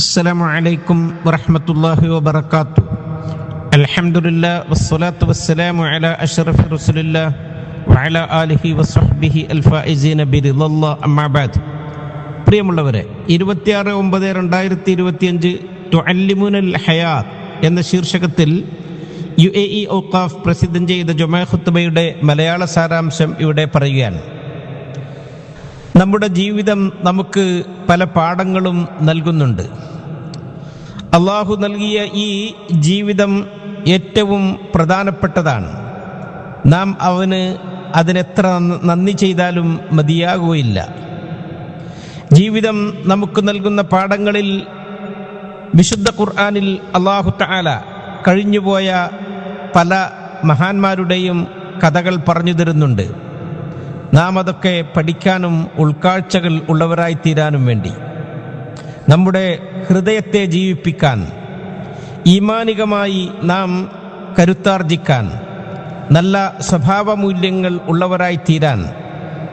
السلام عليكم ورحمة الله وبركاته الحمد لله والصلاة والسلام على أشرف رسول الله وعلى آله وصحبه الفائزين برضا الله أما بعد പ്രിയമുള്ളവരെ ഇരുപത്തിയാറ് ഒമ്പത് രണ്ടായിരത്തി ഇരുപത്തിയഞ്ച് തുഅല്ലിമുനൽ ഹയാത്ത് എന്ന ശീർഷകത്തിൽ യു എ ഇ ഔക്കാഫ് പ്രസിദ്ധം ചെയ്ത ജുമാ ഖുത്തുബയുടെ മലയാള സാരാംശം ഇവിടെ പറയുകയാണ് നമ്മുടെ ജീവിതം നമുക്ക് പല പാഠങ്ങളും നൽകുന്നുണ്ട് അള്ളാഹു നൽകിയ ഈ ജീവിതം ഏറ്റവും പ്രധാനപ്പെട്ടതാണ്. നാം അവന് അതിനെത്ര നന്ദി ചെയ്താലും മതിയാകുകയില്ല. ജീവിതം നമുക്ക് നൽകുന്ന പാഠങ്ങളിൽ വിശുദ്ധ ഖുർആാനിൽ അള്ളാഹു തആല കഴിഞ്ഞുപോയ പല മഹാന്മാരുടെയും കഥകൾ പറഞ്ഞു തരുന്നുണ്ട്. നാം അതൊക്കെ പഠിക്കാനും ഉൾക്കാഴ്ചകൾ ഉള്ളവരായി തീരാനും വേണ്ടി. നമ്മുടെ ഹൃദയത്തെ ജീവിപ്പിക്കാൻ ഈമാനികമായി നാം കരുത്താർജിക്കാൻ നല്ല സ്വഭാവമൂല്യങ്ങൾ ഉള്ളവരായി തീരാൻ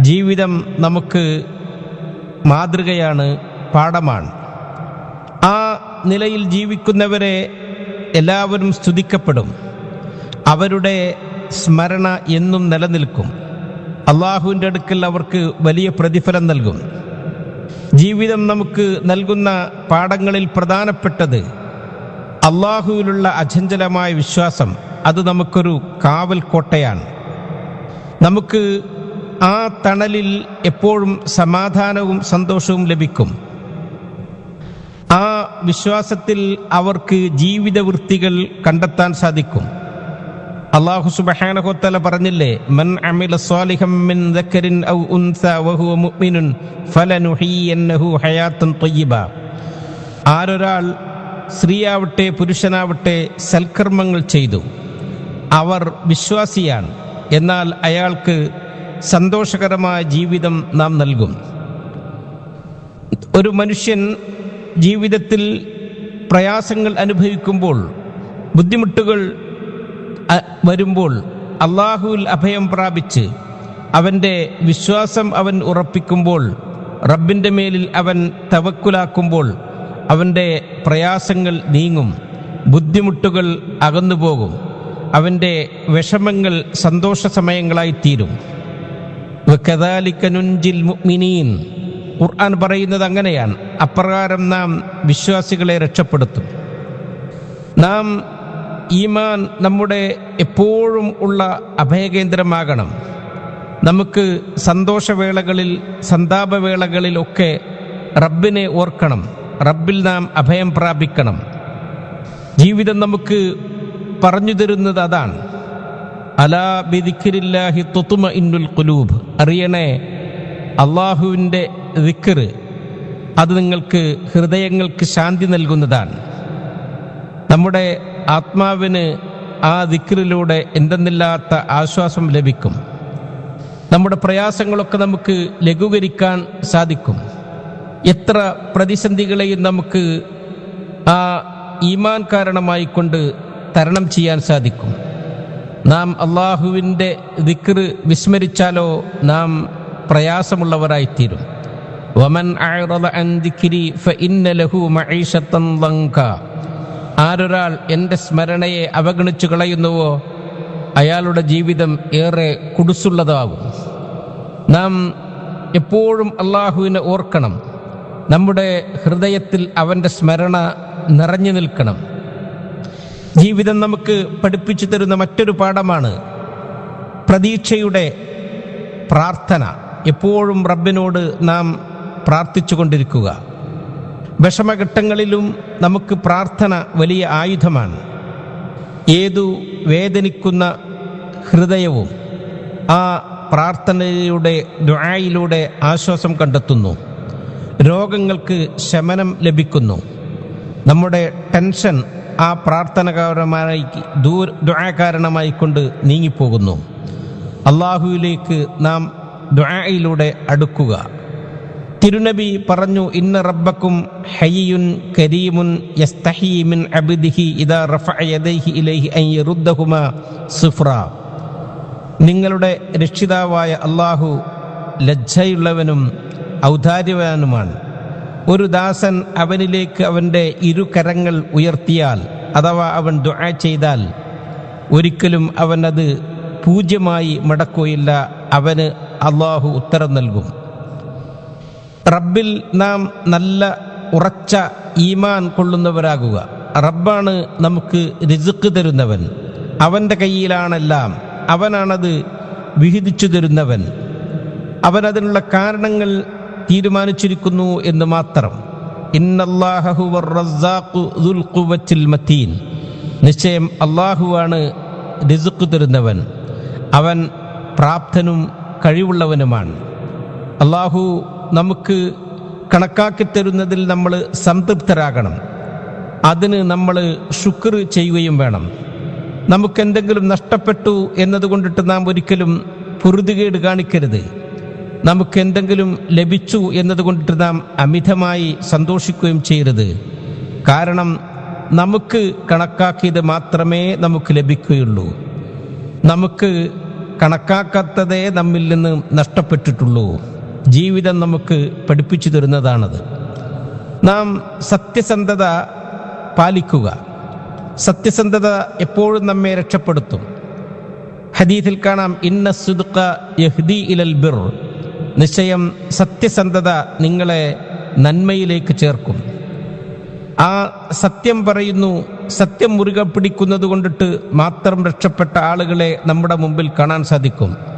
ജീവിതം നമുക്ക് മാതൃകയാണ് പാഠമാണ്. ആ നിലയിൽ ജീവിക്കുന്നവരെ എല്ലാവരും സ്തുതിക്കപ്പെടും. അവരുടെ സ്മരണ എന്നും നിലനിൽക്കും. അള്ളാഹുവിന്റെ അടുക്കൽ അവർക്ക് വലിയ പ്രതിഫലം നൽകും. ജീവിതം നമുക്ക് നൽകുന്ന പാഠങ്ങളിൽ പ്രധാനപ്പെട്ടത് അള്ളാഹുവിലുള്ള അചഞ്ചലമായ വിശ്വാസം. അത് നമുക്കൊരു കാവൽ കോട്ടയാണ്. നമുക്ക് ആ തണലിൽ എപ്പോഴും സമാധാനവും സന്തോഷവും ലഭിക്കും. ആ വിശ്വാസത്തിൽ അവർക്ക് ജീവിതവൃത്തികൾ കണ്ടെത്താൻ സാധിക്കും. അള്ളാഹു സുബ്ഹാനഹു പറഞ്ഞില്ലേ മൻ അമില സ്വാലിഹം മിൻ ദക്കരിൻ ഔ ഉൻസ വഹുവ മുഅ്മിനുൻ ഹയാത്തൻ ത്വയ്യിബ ആരൊരാൾ സ്ത്രീയാവട്ടെ പുരുഷനാവട്ടെ സൽക്കർമ്മങ്ങൾ ചെയ്തു അവർ വിശ്വാസിയാണ് എന്നാൽ അയാൾക്ക് സന്തോഷകരമായ ജീവിതം നാം നൽകും. ഒരു മനുഷ്യൻ ജീവിതത്തിൽ പ്രയാസങ്ങൾ അനുഭവിക്കുമ്പോൾ ബുദ്ധിമുട്ടുകൾ വരുമ്പോൾ അള്ളാഹുവിൽ അഭയം പ്രാപിച്ച് അവന്റെ വിശ്വാസം അവൻ ഉറപ്പിക്കുമ്പോൾ റബ്ബിന്റെ മേലിൽ അവൻ തവക്കുലാക്കുമ്പോൾ അവന്റെ പ്രയാസങ്ങൾ നീങ്ങും ബുദ്ധിമുട്ടുകൾ അകന്നുപോകും അവന്റെ വിഷമങ്ങൾ സന്തോഷ സമയങ്ങളായി തീരും. വകദാലിക നുൻജിൽ മുഅ്മിനീൻ. ഖുർആൻ പറയുന്നത് അങ്ങനെയാണ്. അപ്രകാരം നാം വിശ്വാസികളെ രക്ഷപ്പെടുത്തും. നാം ഈമാൻ നമ്മുടെ എപ്പോഴും ഉള്ള അഭയകേന്ദ്രമാകണം. നമുക്ക് സന്തോഷവേളകളിൽ സന്താപവേളകളിലൊക്കെ റബ്ബിനെ ഓർക്കണം. റബ്ബിൽ നാം അഭയം പ്രാപിക്കണം. ജീവിതം നമുക്ക് പറഞ്ഞു തരുന്നത് അതാണ്. അലാ ബിദിഖിരില്ലാഹി തൊത്തുമ ഇന്നുൽ കുലൂബ് അറിയണേ അള്ളാഹുവിന്റെ ദിക്കറ് അത് നിങ്ങൾക്ക് ഹൃദയങ്ങൾക്ക് ശാന്തി നൽകുന്നതാണ്. നമ്മുടെ ആത്മാവിന് ആ ദിക്റിലൂടെ എന്തെന്നില്ലാത്ത ആശ്വാസം ലഭിക്കും. നമ്മുടെ പ്രയാസങ്ങളൊക്കെ നമുക്ക് ലഘൂകരിക്കാൻ സാധിക്കും. എത്ര പ്രതിസന്ധികളെയും നമുക്ക് ആ ഈമാൻ കാരണമായി കൊണ്ട് തരണം ചെയ്യാൻ സാധിക്കും. നാം അള്ളാഹുവിന്റെ ദിക്ർ വിസ്മരിച്ചാലോ നാം പ്രയാസമുള്ളവരായിത്തീരും. വമൻ ലഹു മഈശത്തൻ ദങ്ക ആരൊരാൾ എന്റെ സ്മരണയെ അവഗണിച്ചു കളയുന്നുവോ അയാളുടെ ജീവിതം ഏറെ കുടുസുള്ളതാകും. നാം എപ്പോഴും അള്ളാഹുവിനെ ഓർക്കണം. നമ്മുടെ ഹൃദയത്തിൽ അവന്റെ സ്മരണ നിറഞ്ഞു നിൽക്കണം. ജീവിതം നമുക്ക് പഠിപ്പിച്ചു തരുന്ന മറ്റൊരു പാഠമാണ് പ്രതീക്ഷയുടെ പ്രാർത്ഥന. എപ്പോഴും റബ്ബിനോട് നാം പ്രാർത്ഥിച്ചു കൊണ്ടിരിക്കുക വിഷമഘട്ടങ്ങളിലും നമുക്ക് പ്രാർത്ഥന വലിയ ആയുധമാണ്. ഏതു വേദനിക്കുന്ന ഹൃദയവും ആ പ്രാർത്ഥനയുടെ ദുആയിലൂടെ ആശ്വാസം കണ്ടെത്തുന്നു. രോഗങ്ങൾക്ക് ശമനം ലഭിക്കുന്നു. നമ്മുടെ ടെൻഷൻ ആ പ്രാർത്ഥനകാരമായി ദൂർ ദുആ കാരണമായി കൊണ്ട് നീങ്ങിപ്പോകുന്നു. അള്ളാഹുവിലേക്ക് നാം ദുആയിലൂടെ അടുക്കുക. തിരുനബി പറഞ്ഞു ഇന്ന റബ്ബക്കും ഹയ്യുൻ കരീമുൻ യസ്തഹി മിൻ അബ്ദിഹി ഇദാ റഫഅ യദൈഹി ഇലൈഹി അൻ യറുദ്ദഹുമ സിഫ്ര. നിങ്ങളുടെ രക്ഷിതാവായ അള്ളാഹു ലജ്ജയുള്ളവനും ഔദാര്യവാനുമാണ്. ഒരു ദാസൻ അവനിലേക്ക് അവന്റെ ഇരു കരങ്ങൾ ഉയർത്തിയാൽ അഥവാ അവൻ ദുആ ചെയ്താൽ ഒരിക്കലും അവനത് പൂജ്യമായി മടക്കുകയില്ല അവന് അള്ളാഹു ഉത്തരം നൽകും. റബ്ബിൽ നാം നല്ല ഉറച്ച ഈമാൻ കൊള്ളുന്നവരാകുക. റബ്ബാണ് നമുക്ക് റിസുക്ക് തരുന്നവൻ. അവന്റെ കയ്യിലാണെല്ലാം അവനാണത് വിഹിതിച്ചു തരുന്നവൻ. അവൻ അതിനുള്ള കാരണങ്ങൾ തീരുമാനിച്ചിരിക്കുന്നു എന്ന് മാത്രം. മത്തീൻ. നിശ്ചയം അള്ളാഹുവാണ് റിസുക്ക് തരുന്നവൻ. അവൻ പ്രാപ്തനും കഴിവുള്ളവനുമാണ്. അള്ളാഹു നമുക്ക് കണക്കാക്കി തരുന്നതിൽ നമ്മൾ സംതൃപ്തരാകണം. അതിന് നമ്മൾ ശുക്ർ ചെയ്യുകയും വേണം. നമുക്കെന്തെങ്കിലും നഷ്ടപ്പെട്ടു എന്നതുകൊണ്ടിട്ട് നാം ഒരിക്കലും പൊറുതുകേട് കാണിക്കരുത്. നമുക്ക് എന്തെങ്കിലും ലഭിച്ചു എന്നതുകൊണ്ടിട്ട് നാം അമിതമായി സന്തോഷിക്കുകയും ചെയ്യരുത്. കാരണം നമുക്ക് കണക്കാക്കിയത് മാത്രമേ നമുക്ക് ലഭിക്കുകയുള്ളൂ. നമുക്ക് കണക്കാക്കാത്തതേ നമ്മിൽ നിന്ന് നഷ്ടപ്പെട്ടിട്ടുള്ളൂ. ജീവിതം നമുക്ക് പഠിപ്പിച്ചു തരുന്നതാണത്. നാം സത്യസന്ധത പാലിക്കുക. സത്യസന്ധത എപ്പോഴും നമ്മെ രക്ഷപ്പെടുത്തും. ഹദീഥിൽ കാണാം ഇന്ന സുദ്ഖ യഹ്ദി ഇലൽ ബിർ. നിശ്ചയം സത്യസന്ധത നിങ്ങളെ നന്മയിലേക്ക് ചേർക്കും. ആ സത്യം പറയുന്നു സത്യം മുറുകെ പിടിക്കുന്നത് കൊണ്ടിട്ട് മാത്രം രക്ഷപ്പെട്ട ആളുകളെ നമ്മുടെ മുമ്പിൽ കാണാൻ സാധിക്കും.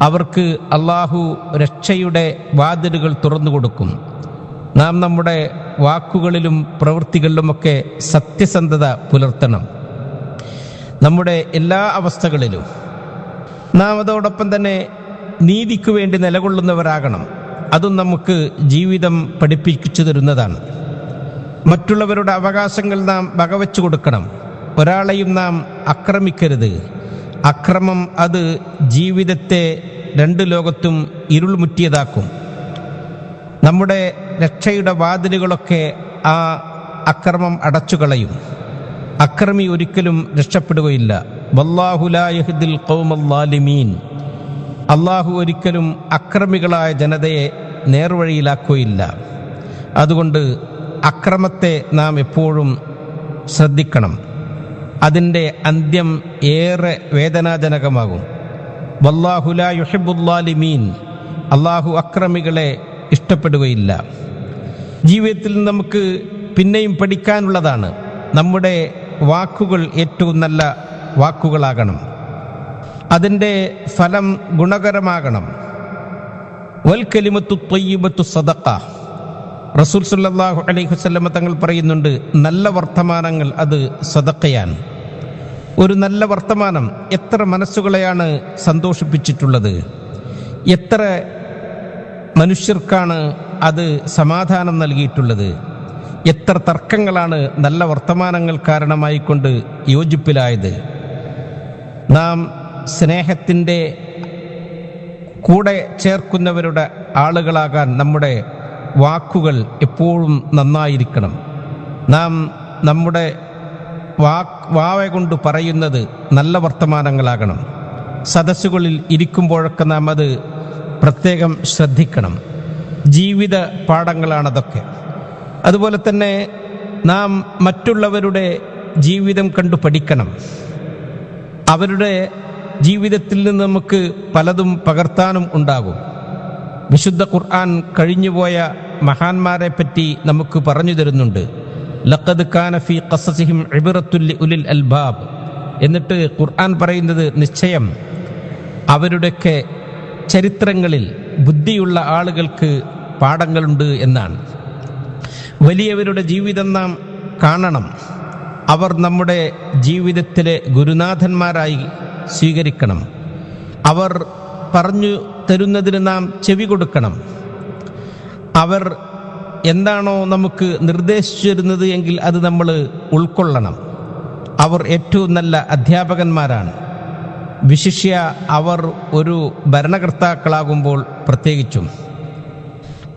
അവർക്ക് അള്ളാഹു രക്ഷയുടെ വാതിലുകൾ തുറന്നു കൊടുക്കും. നാം നമ്മുടെ വാക്കുകളിലും പ്രവൃത്തികളിലുമൊക്കെ സത്യസന്ധത പുലർത്തണം. നമ്മുടെ എല്ലാ അവസ്ഥകളിലും നാം അതോടൊപ്പം തന്നെ നീതിക്കു വേണ്ടി നിലകൊള്ളുന്നവരാകണം. അതും നമുക്ക് ജീവിതം പഠിപ്പിച്ചു തരുന്നതാണ്. മറ്റുള്ളവരുടെ അവകാശങ്ങൾ നാം വകവെച്ചു കൊടുക്കണം. ഒരാളെയും നാം ആക്രമിക്കരുത്. അക്രമം അത് ജീവിതത്തെ രണ്ട് ലോകത്തും ഇരുൾ മുറ്റിയതാക്കും നമ്മുടെ രക്ഷയുടെ വാതിലുകളൊക്കെ ആ അക്രമം അടച്ചു കളയും അക്രമി ഒരിക്കലും രക്ഷപ്പെടുകയില്ല. വല്ലാഹുലായഹുദിൽ കൗമല്ലാലിമീൻ അള്ളാഹു ഒരിക്കലും അക്രമികളായ ജനതയെ നേർവഴിയിലാക്കുകയില്ല. അതുകൊണ്ട് അക്രമത്തെ നാം എപ്പോഴും ശ്രദ്ധിക്കണം. അതിന്റെ അന്ത്യം ഏറെ വേദനാജനകമാകും. വല്ലാഹുല യുഹിബുല്ലാലിമീൻ അള്ളാഹു അക്രമികളെ ഇഷ്ടപ്പെടുകയില്ല. ജീവിതത്തിൽ നമുക്ക് പിന്നെയും പഠിക്കാനുള്ളതാണ്. നമ്മുടെ വാക്കുകൾ ഏറ്റവും നല്ല വാക്കുകളാകണം. അതിന്റെ ഫലം ഗുണകരമാകണം. വൽക്കലിമത്തു കലിമത്തു ത്വയ്യിബത്തു സദക്ക റസൂൽ സല്ലല്ലാഹു അലൈഹി വസല്ലമ തങ്ങൾ പറയുന്നുണ്ട് നല്ല വർത്തമാനങ്ങൾ അത് സദക്കയാണ് ഒരു നല്ല വർത്തമാനം എത്ര മനസ്സുകളെയാണ് സന്തോഷിപ്പിച്ചിട്ടുള്ളത്? എത്ര മനുഷ്യർക്കാണ് അത് സമാധാനം നൽകിയിട്ടുള്ളത്? എത്ര തർക്കങ്ങളാണ് നല്ല വർത്തമാനങ്ങൾ കാരണമായിക്കൊണ്ട് യോജിപ്പിലായത്? നാം സ്നേഹത്തിന്റെ കൂടെ ചേർക്കുന്നവരുടെ ആളുകളാകാൻ നമ്മുടെ വാക്കുകൾ എപ്പോഴും നന്നായിരിക്കണം. നാം നമ്മുടെ വാക്ക് വാവ കൊണ്ട് പറയുന്നത് നല്ല വർത്തമാനങ്ങളാകണം. സദസ്സുകളിൽ ഇരിക്കുമ്പോഴൊക്കെ നാം അത് പ്രത്യേകം ശ്രദ്ധിക്കണം. ജീവിത പാഠങ്ങളാണതൊക്കെ. അതുപോലെ തന്നെ നാം മറ്റുള്ളവരുടെ ജീവിതം കണ്ടു പഠിക്കണം. അവരുടെ ജീവിതത്തിൽ നിന്ന് നമുക്ക് പലതും പകർത്താനും ഉണ്ടാകും. വിശുദ്ധ ഖുർആൻ കഴിഞ്ഞുപോയ മഹാന്മാരെ പറ്റി നമുക്ക് പറഞ്ഞു തരുന്നുണ്ട്. ലഖദ് കാനഫി ഖസസിഹിം ഇബ്റത്തുൽ ഉലിൽ അൽബാബ്. എന്നിട്ട് ഖുർആൻ പറയുന്നത് നിശ്ചയം. അവരുടെയൊക്കെ ചരിത്രങ്ങളിൽ ബുദ്ധിയുള്ള ആളുകൾക്ക് പാഠങ്ങളുണ്ട് എന്നാണ്. വലിയവരുടെ ജീവിതം നാം കാണണം. അവർ നമ്മുടെ ജീവിതത്തിലെ ഗുരുനാഥന്മാരായി സ്വീകരിക്കണം. അവർ പറഞ്ഞു തരുന്നതിന് നാം ചെവി കൊടുക്കണം. അവർ എന്താണോ നമുക്ക് നിർദ്ദേശിച്ചു തരുന്നത് എങ്കിൽ അത് നമ്മൾ ഉൾക്കൊള്ളണം. അവർ ഏറ്റവും നല്ല അധ്യാപകന്മാരാണ്. വിശിഷ്യ അവർ ഒരു ഭരണകർത്താക്കളാകുമ്പോൾ പ്രത്യേകിച്ചും.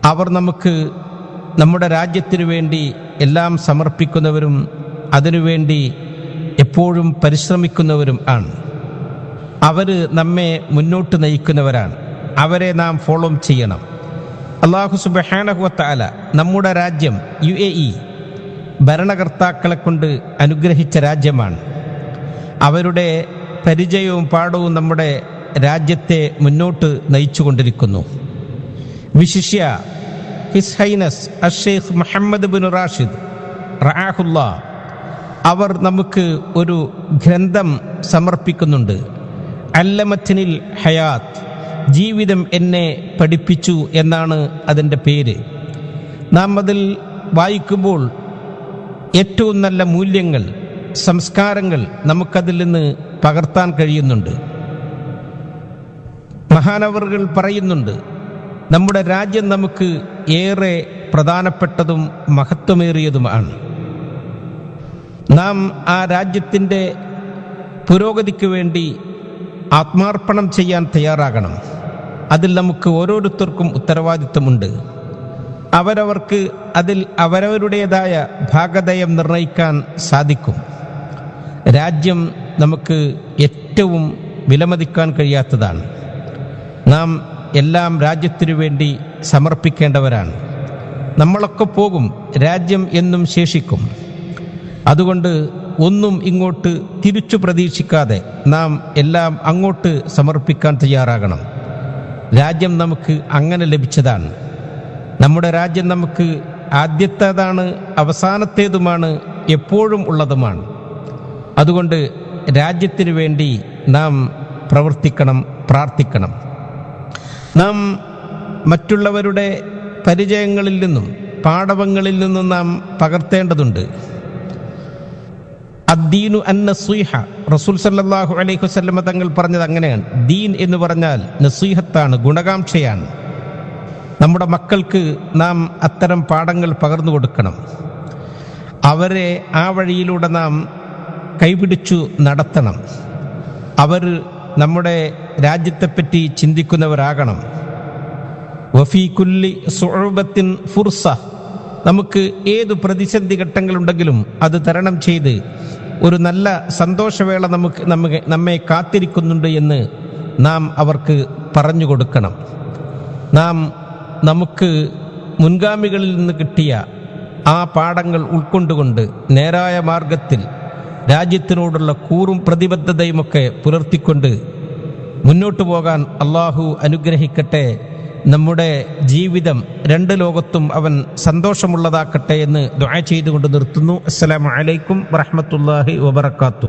അവർ നമുക്ക് നമ്മുടെ രാജ്യത്തിനു വേണ്ടി എല്ലാം സമർപ്പിക്കുന്നവരും അതിനുവേണ്ടി എപ്പോഴും പരിശ്രമിക്കുന്നവരും ആണ്. അവർ നമ്മെ മുന്നോട്ട് നയിക്കുന്നവരാണ്. അവരെ നാം ഫോളോ ചെയ്യണം. അള്ളാഹു സുബഹാനഹുവത്താല നമ്മുടെ രാജ്യം യു എ ഇ ഭരണകർത്താക്കളെ കൊണ്ട് അനുഗ്രഹിച്ച രാജ്യമാണ്. അവരുടെ പരിചയവും പാഠവും നമ്മുടെ രാജ്യത്തെ മുന്നോട്ട് നയിച്ചുകൊണ്ടിരിക്കുന്നു. വിശിഷ്യ his highness Sheikh Mohammed bin Rashid റാഹുല്ല അവർ നമുക്ക് ഒരു ഗ്രന്ഥം സമർപ്പിക്കുന്നുണ്ട്. അല്ലമത്തിനിൽ ഹയാത്ത് ജീവിതം എന്നെ പഠിപ്പിച്ചു എന്നാണ് അതിന്റെ പേര്. നാം അതിൽ വായിക്കുമ്പോൾ ഏറ്റവും നല്ല മൂല്യങ്ങൾ സംസ്കാരങ്ങൾ നമുക്കതിൽ നിന്ന് പകർത്താൻ കഴിയുന്നുണ്ട്. മഹാനവറുകൾ പറയുന്നുണ്ട് നമ്മുടെ രാജ്യം നമുക്ക് ഏറെ പ്രധാനപ്പെട്ടതും മഹത്വമേറിയതുമാണ്. നാം ആ രാജ്യത്തിന്റെ പുരോഗതിക്ക് വേണ്ടി ആത്മാർപ്പണം ചെയ്യാൻ തയ്യാറാകണം. അതിൽ നമുക്ക് ഓരോരുത്തർക്കും ഉത്തരവാദിത്വമുണ്ട്. അവരവർക്ക് അതിൽ അവരവരുടേതായ ഭാഗധയം നിർണയിക്കാൻ സാധിക്കും. രാജ്യം നമുക്ക് ഏറ്റവും വിലമതിക്കാൻ കഴിയാത്തതാണ്. നാം എല്ലാം രാജ്യത്തിനു വേണ്ടി സമർപ്പിക്കേണ്ടവരാണ്. നമ്മളൊക്കെ പോകും രാജ്യം എന്നും ശേഷിക്കും. അതുകൊണ്ട് ഒന്നും ഇങ്ങോട്ട് തിരിച്ചു പ്രതീക്ഷിക്കാതെ നാം എല്ലാം അങ്ങോട്ട് സമർപ്പിക്കാൻ തയ്യാറാകണം. രാജ്യം നമുക്ക് അങ്ങനെ ലഭിച്ചതാണ്. നമ്മുടെ രാജ്യം നമുക്ക് ആദ്യത്തേതാണ് അവസാനത്തേതുമാണ് എപ്പോഴും ഉള്ളതുമാണ്. അതുകൊണ്ട് രാജ്യത്തിന് വേണ്ടി നാം പ്രവർത്തിക്കണം പ്രാർത്ഥിക്കണം. നാം മറ്റുള്ളവരുടെ പരിചയങ്ങളിൽ നിന്നും പാടവങ്ങളിൽ നിന്നും നാം പകർത്തേണ്ടതുണ്ട്. അദ്ദീനു അന്ന സുഹ റസൂൽ സല്ലാഹു അലൈഹി വസ്ലമ തങ്ങൾ പറഞ്ഞത് അങ്ങനെയാണ്. ദീൻ എന്ന് പറഞ്ഞാൽ നസീഹത്താണ് ഗുണകാംക്ഷയാണ്. നമ്മുടെ മക്കൾക്ക് നാം അത്തരം പാഠങ്ങൾ പകർന്നു കൊടുക്കണം. അവരെ ആ വഴിയിലൂടെ നാം കൈപിടിച്ചു നടത്തണം. അവർ നമ്മുടെ രാജ്യത്തെപ്പറ്റി ചിന്തിക്കുന്നവരാകണം. വഫീ കുല്ലി സുഅബത്തിൻ ഫുർസ. നമുക്ക് ഏത് പ്രതിസന്ധി ഘട്ടങ്ങളുണ്ടെങ്കിലും അത് തരണം ചെയ്ത് ഒരു നല്ല സന്തോഷവേള നമുക്ക് നമുക്ക് നമ്മെ കാത്തിരിക്കുന്നുണ്ട് എന്ന് നാം അവർക്ക് പറഞ്ഞു കൊടുക്കണം. നാം നമുക്ക് മുൻഗാമികളിൽ നിന്ന് കിട്ടിയ ആ പാഠങ്ങൾ ഉൾക്കൊണ്ടുകൊണ്ട് നേരായ മാർഗത്തിൽ രാജ്യത്തിനോടുള്ള കൂറും പ്രതിബദ്ധതയുമൊക്കെ പുലർത്തിക്കൊണ്ട് മുന്നോട്ടു പോകാൻ അള്ളാഹു അനുഗ്രഹിക്കട്ടെ നമ്മുടെ ജീവിതം രണ്ട് ലോകത്തും അവൻ സന്തോഷമുള്ളതാക്കട്ടെ എന്ന് ദുആ ചെയ്തുകൊണ്ട് നിർത്തുന്നു. അസ്സലാമു അലൈക്കും വറഹ്മത്തുള്ളാഹി വബറകാതുഹു